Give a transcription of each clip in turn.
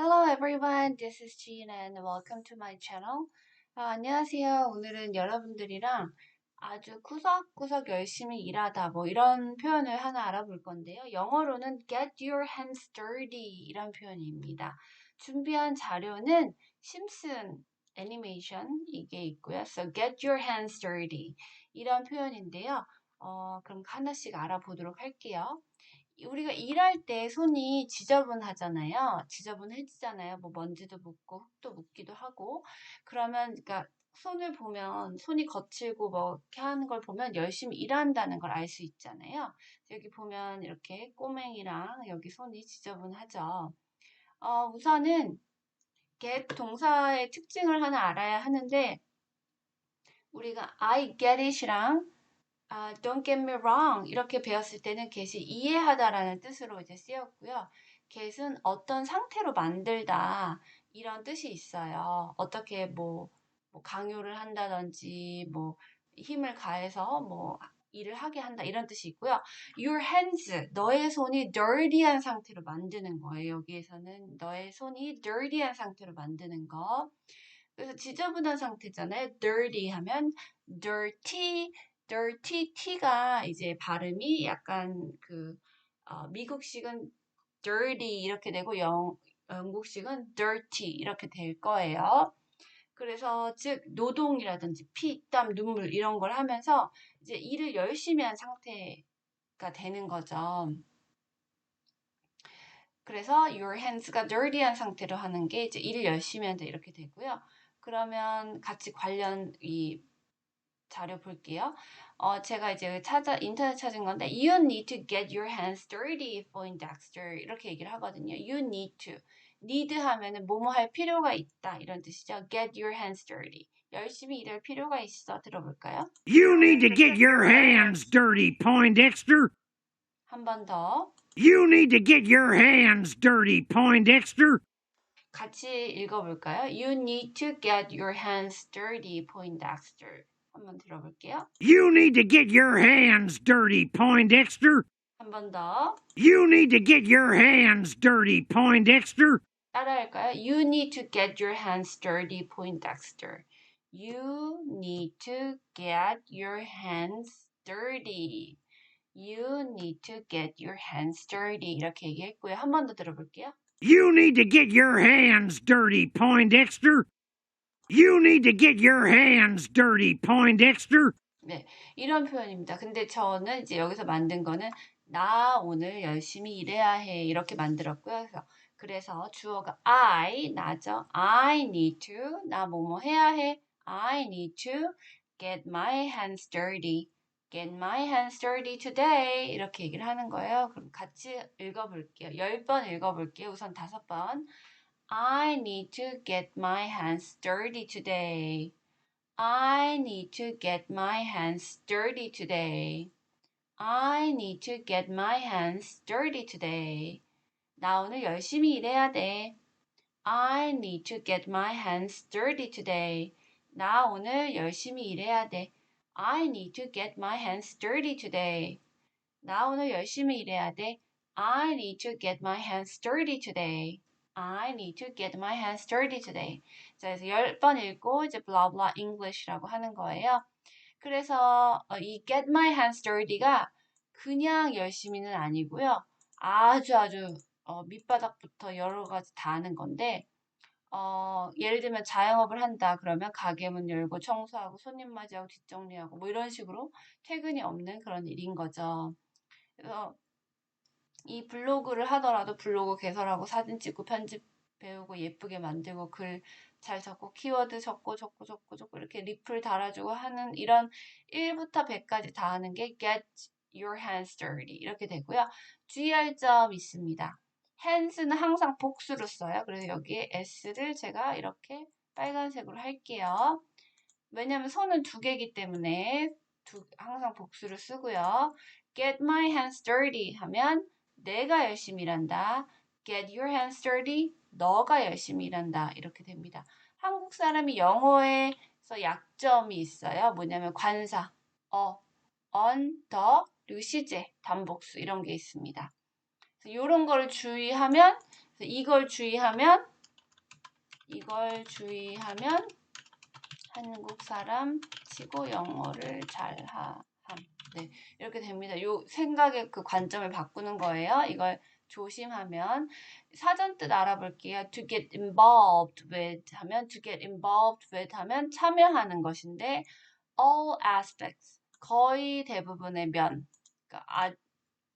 Hello everyone, this is Jean and welcome to my channel. 아, 안녕하세요. 오늘은 여러분들이랑 아주 구석구석 열심히 일하다 뭐 이런 표현을 하나 알아볼 건데요. 영어로는 get your hands dirty 이런 표현입니다. 준비한 자료는 심슨 애니메이션 이게 있고요. So get your hands dirty 이런 표현인데요. 어, 그럼 하나씩 알아보도록 할게요. 우리가 일할 때 손이 지저분하잖아요. 지저분해지잖아요. 뭐 먼지도 묻고 흙도 묻기도 하고. 그러면 그러니까 손을 보면 손이 거칠고 뭐 이렇게 하는 걸 보면 열심히 일한다는 걸 알 수 있잖아요. 여기 보면 이렇게 꼬맹이랑 여기 손이 지저분하죠. 어, 우선은 get 동사의 특징을 하나 알아야 하는데 우리가 I get it이랑 아, don't get me wrong 이렇게 배웠을 때는 get이 이해하다라는 뜻으로 이제 쓰였고요. get은 어떤 상태로 만들다 이런 뜻이 있어요. 어떻게 뭐, 뭐 강요를 한다든지 뭐 힘을 가해서 뭐 일을 하게 한다 이런 뜻이 있고요. Your hands 너의 손이 dirty한 상태로 만드는 거예요. 여기에서는 너의 손이 dirty한 상태로 만드는 거. 그래서 지저분한 상태잖아요. dirty 하면 dirty dirty t가 이제 발음이 약간 그 어, 미국식은 dirty 이렇게 되고 영, 영국식은 dirty 이렇게 될 거예요. 그래서 즉 노동이라든지 피, 땀, 눈물 이런 걸 하면서 이제 일을 열심히 한 상태가 되는 거죠. 그래서 your hands가 dirty한 상태로 하는 게 이제 일을 열심히 한다 이렇게 되고요. 그러면 같이 관련 이 자료 볼게요. 어, 제가 이제 찾아, 인터넷 찾은 건데, you need to get your hands dirty, Poindexter. 이렇게 얘기를 하거든요. you need to. need 하면은 뭐뭐 할 필요가 있다. 이런 뜻이죠. get your hands dirty. 열심히 일할 필요가 있어. 들어볼까요? You need to get your hands dirty, Poindexter. 한 번 더. You need to get your hands dirty, Poindexter. 같이 읽어볼까요? You need to get your hands dirty, Poindexter. 한번 들어볼게요. You need to get your hands dirty, Poindexter. 한 번 더. You need to get your hands dirty, Poindexter. 따라할까요? You need to get your hands dirty, Poindexter. You need to get your hands dirty. You need to get your hands dirty. 이렇게 얘기했고요. 한 번 더 들어볼게요. You need to get your hands dirty, Poindexter. You need to get your hands dirty, Poindexter. 네, 이런 표현입니다. 근데 저는 이제 여기서 만든 거는 나 오늘 열심히 일해야 해 이렇게 만들었고요. 그래서, 그래서 주어가 I 나죠. I need to 나 뭐뭐 해야 해. I need to get my hands dirty. Get my hands dirty today. 이렇게 얘기를 하는 거예요. 그럼 같이 읽어볼게요. 열 번 읽어볼게요. 우선 다섯 번. I need to get my hands dirty today. I need to get my hands dirty today. I need to get my hands dirty today. 나 오늘 열심히 일해야 돼. I need to get my hands dirty today. 나 오늘 열심히 일해야 돼. I need to get my hands dirty today. 나 오늘 열심히 일해야 돼. I need to get my hands dirty today. I need to get my hands dirty today. 자, 그래서 열 번 읽고 이제 blah blah English라고 하는 거예요. 그래서 어, 이 get my hands dirty가 그냥 열심히는 아니고요. 아주 아주 어, 밑바닥부터 여러 가지 다 하는 건데 어, 예를 들면 자영업을 한다 그러면 가게 문 열고 청소하고 손님 맞이하고 뒷정리하고 뭐 이런 식으로 퇴근이 없는 그런 일인 거죠. 그래서 이 블로그를 하더라도 블로그 개설하고 사진 찍고 편집 배우고 예쁘게 만들고 글 잘 적고 키워드 적고 적고 적고 적고 이렇게 리플 달아주고 하는 이런 1부터 100까지 다 하는 게 get your hands dirty 이렇게 되고요. 주의할 점 있습니다. hands는 항상 복수로 써요. 그래서 여기에 s를 제가 이렇게 빨간색으로 할게요. 왜냐면 손은 두 개이기 때문에 두, 항상 복수를 쓰고요. get my hands dirty 하면 내가 열심히 일한다. get your hands dirty. 너가 열심히 일한다. 이렇게 됩니다. 한국 사람이 영어에서 약점이 있어요. 뭐냐면 관사, 어, on, 더, 그리고 시제, 단복수 이런 게 있습니다. 이런 거를 주의하면 이걸 주의하면 이걸 주의하면 한국 사람 치고 영어를 잘함. 네, 이렇게 됩니다. 요 생각의 그 관점을 바꾸는 거예요. 이걸 조심하면 사전 뜻 알아볼게요. To get involved with 하면 to get involved with 하면 참여하는 것인데 all aspects 거의 대부분의 면 그러니까 아-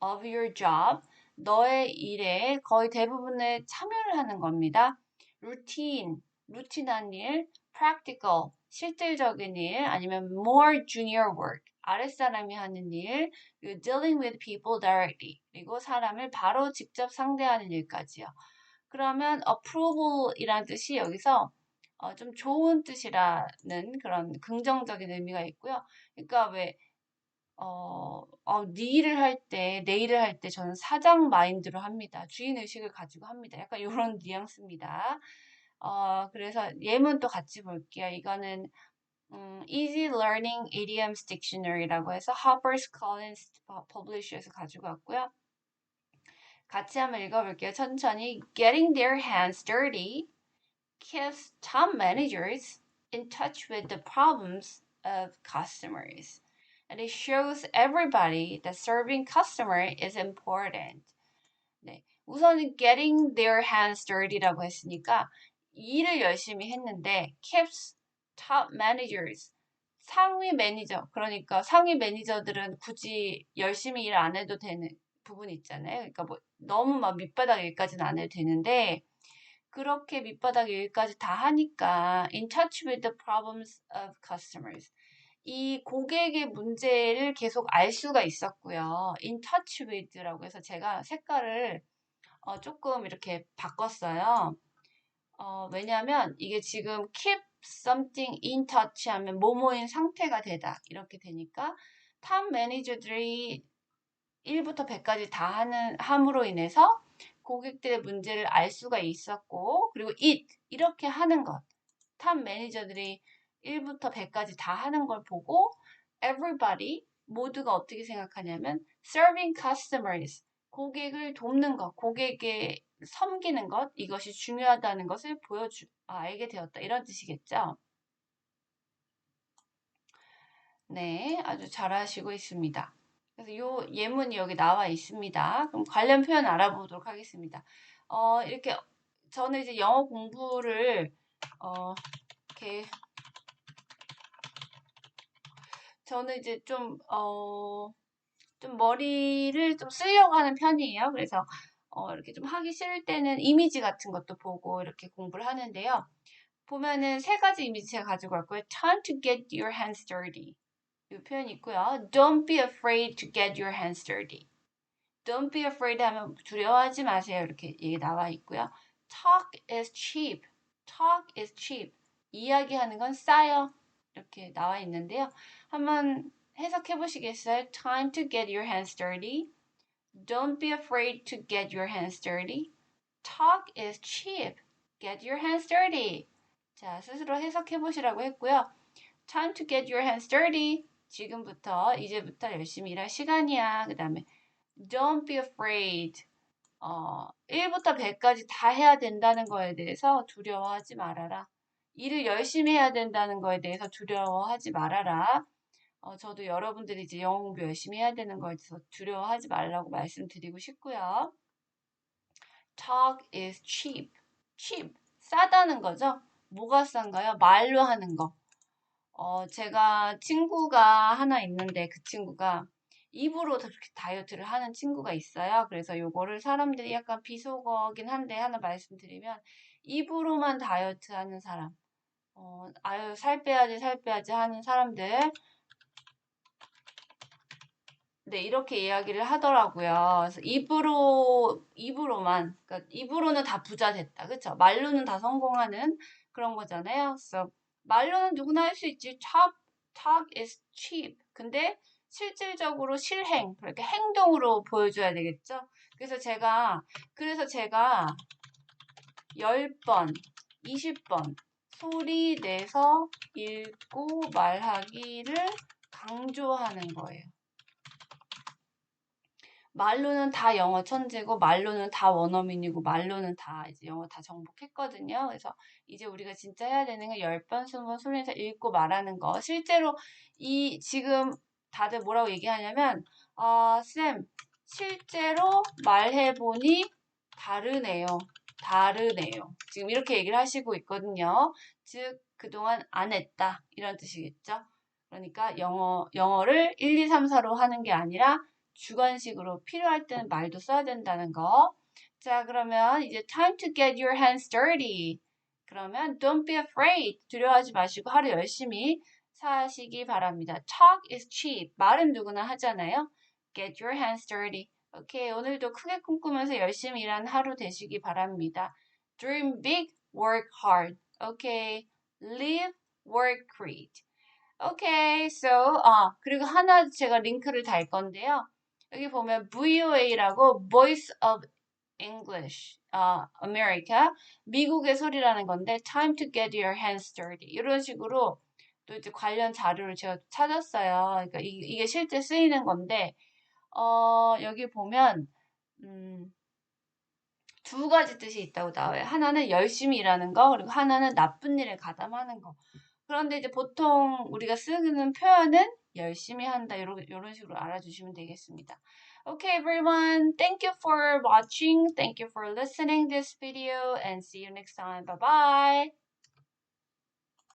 of your job 너의 일에 거의 대부분에 참여를 하는 겁니다. routine 루틴한 일, practical 실질적인 일 아니면 more junior work 아랫사람이 하는 일, 그리고 dealing with people directly 그리고 사람을 바로 직접 상대하는 일까지요. 그러면 approval이라는 뜻이 여기서 어, 좀 좋은 뜻이라는 그런 긍정적인 의미가 있고요. 그러니까 왜 어, 어, 네 일을 할 때, 내 일을 할 때 저는 사장 마인드로 합니다. 주인 의식을 가지고 합니다. 약간 이런 뉘앙스입니다. 어, 그래서 예문도 같이 볼게요. 이거는 음, Easy Learning Idioms Dictionary라고 해서 Harper's Collins Publisher에서 가지고 왔고요. 같이 한번 읽어볼게요. 천천히. Getting their hands dirty keeps top managers in touch with the problems of customers. And it shows everybody that serving customer is important. 네. 우선은 getting their hands dirty라고 했으니까 일을 열심히 했는데 keeps top managers 상위 매니저 그러니까 상위 매니저들은 굳이 열심히 일 안 해도 되는 부분 있잖아요. 그러니까 뭐 너무 막 밑바닥 일까지는 안 해도 되는데 그렇게 밑바닥 일까지 다 하니까 in touch with the problems of customers 이 고객의 문제를 계속 알 수가 있었고요. in touch with라고 해서 제가 색깔을 어, 조금 이렇게 바꿨어요. 어, 왜냐하면 이게 지금 keep something in touch 하면 뭐뭐인 상태가 되다. 이렇게 되니까 탑 매니저들이 1부터 100까지 다 하는 함으로 인해서 고객들의 문제를 알 수가 있었고 그리고 it 이렇게 하는 것. 탑 매니저들이 1부터 100까지 다 하는 걸 보고 everybody 모두가 어떻게 생각하냐면 serving customers 고객을 돕는 것, 고객에 섬기는 것 이것이 중요하다는 것을 보여주 아, 알게 되었다 이런 뜻이겠죠. 네, 아주 잘하시고 있습니다. 그래서 요 예문이 여기 나와 있습니다. 그럼 관련 표현 알아보도록 하겠습니다. 어, 이렇게 저는 이제 영어 공부를 어, 이렇게 저는 이제 좀 어, 좀 머리를 좀 쓰려고 하는 편이에요. 그래서 어, 이렇게 좀 하기 싫을 때는 이미지 같은 것도 보고 이렇게 공부를 하는데요. 보면은 세 가지 이미지 제가 가지고 왔고요. Time to get your hands dirty. 이 표현이 있고요. Don't be afraid to get your hands dirty. Don't be afraid 하면 두려워하지 마세요. 이렇게 얘기 나와 있고요. Talk is cheap. Talk is cheap. 이야기하는 건 싸요. 이렇게 나와 있는데요. 한번 해석해 보시겠어요? Time to get your hands dirty. Don't be afraid to get your hands dirty. Talk is cheap. Get your hands dirty. 자, 스스로 해석해 보시라고 했고요. Time to get your hands dirty. 지금부터, 이제부터 열심히 일할 시간이야. 그 다음에, don't be afraid. 어, 1부터 100까지 다 해야 된다는 거에 대해서 두려워하지 말아라. 일을 열심히 해야 된다는 거에 대해서 두려워하지 말아라. 어, 저도 여러분들이 이제 영어 공부 열심히 해야 되는 거에 대해서 두려워하지 말라고 말씀드리고 싶고요. Talk is cheap. cheap. 싸다는 거죠. 뭐가 싼가요? 말로 하는 거. 어, 제가 친구가 하나 있는데 그 친구가 입으로 그렇게 다이어트를 하는 친구가 있어요. 그래서 요거를 사람들이 약간 비속어긴 한데 하나 말씀드리면 입으로만 다이어트 하는 사람. 어, 아유, 살 빼야지, 살 빼야지 하는 사람들. 네, 이렇게 이야기를 하더라고요. 그래서 입으로, 입으로만, 그러니까 입으로는 다 부자 됐다. 그쵸? 말로는 다 성공하는 그런 거잖아요. 그래서 말로는 누구나 할 수 있지. Talk, talk is cheap. 근데 실질적으로 실행, 그렇게 행동으로 보여줘야 되겠죠? 그래서 제가, 그래서 제가 10번, 20번 소리 내서 읽고 말하기를 강조하는 거예요. 말로는 다 영어 천재고 말로는 다 원어민이고 말로는 다 이제 영어 다 정복했거든요. 그래서 이제 우리가 진짜 해야 되는 건 10번, 20번 소리내서 읽고 말하는 거. 실제로 이 지금 다들 뭐라고 얘기하냐면 아, 쌤, 실제로 말해 보니 다르네요. 다르네요. 지금 이렇게 얘기를 하시고 있거든요. 즉, 그동안 안 했다. 이런 뜻이겠죠. 그러니까 영어, 영어를 1, 2, 3, 4로 하는 게 아니라 주관식으로 필요할 때는 말도 써야 된다는 거. 자, 그러면 이제 time to get your hands dirty. 그러면 don't be afraid. 두려워하지 마시고 하루 열심히 사시기 바랍니다. Talk is cheap. 말은 누구나 하잖아요. Get your hands dirty. 오케이. 오늘도 크게 꿈꾸면서 열심히 일하는 하루 되시기 바랍니다. Dream big, work hard. 오케이. Live, work, create. 오케이. So, 아, 그리고 하나 제가 링크를 달 건데요. 여기 보면 VOA라고 Voice of English, 아, America. 미국의 소리라는 건데, time to get your hands dirty. 이런 식으로 또 이제 관련 자료를 제가 찾았어요. 그러니까 이, 이게 실제 쓰이는 건데, 어, 여기 보면, 음, 두 가지 뜻이 있다고 나와요. 하나는 열심히 일하는 거, 그리고 하나는 나쁜 일에 가담하는 거. 그런데 이제 보통 우리가 쓰는 표현은 열심히 한다. 이런, 식으로 알아주시면 되겠습니다. Okay, everyone. Thank you for watching. Thank you for listening this video and see you next time. Bye bye.